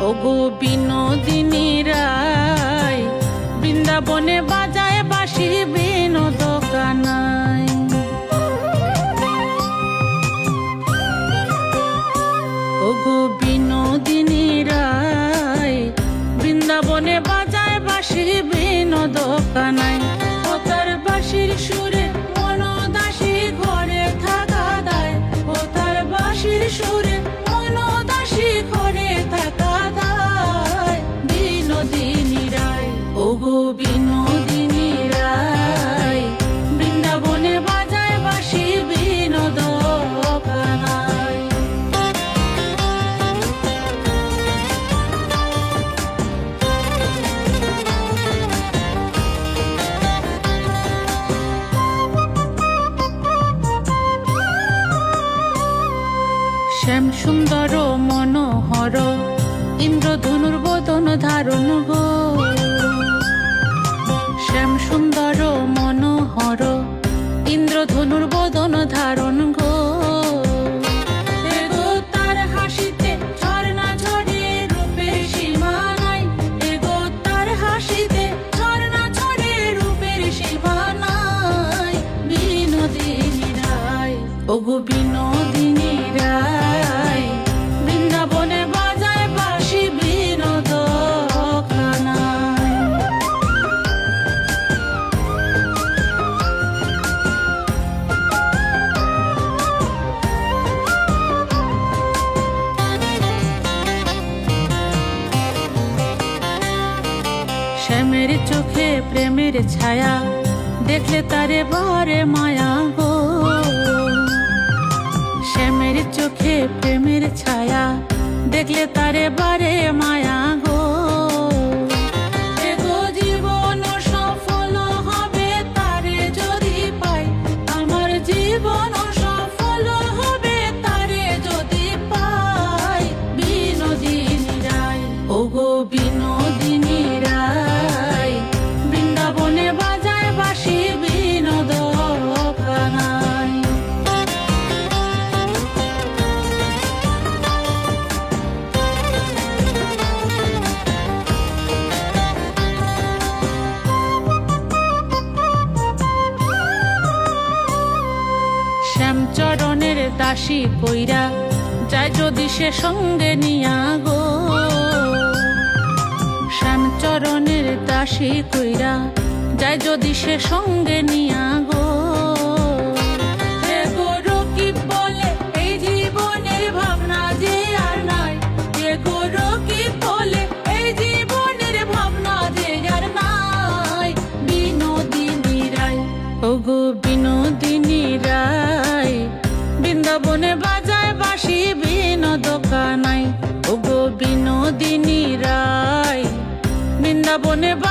ওগো বিনোদিনী রায় বৃন্দাবনে বাজায় বাসি বিনোদ ওগো বিনোদিনী রায় বৃন্দাবনে বাজায় বাসি বিনোদ কানাই শ্যাম সুন্দর মনোহর, ইন্দ্রধনুর বদন ধারণ গো। শ্যাম সুন্দর মনোহর, ইন্দ্রধনুর বদন ধারণ গো। এগো তার হাসিতে শ্যামের চোখে প্রেমের ছায়া, দেখলে তারে বারে মায়া গো। শ্যামের চোখে প্রেমের ছায়া, দেখলে তারে বারে মায়া গো। এগো শ্যামচরণের দাসী কইরা যায় যদি সে সঙ্গে নিয়া গো। শ্যামচরণের দাসী কইরা যায় যদি সে সঙ্গে নিয়া গো। বিনোদিনী রায় বৃন্দাবনে বাজায়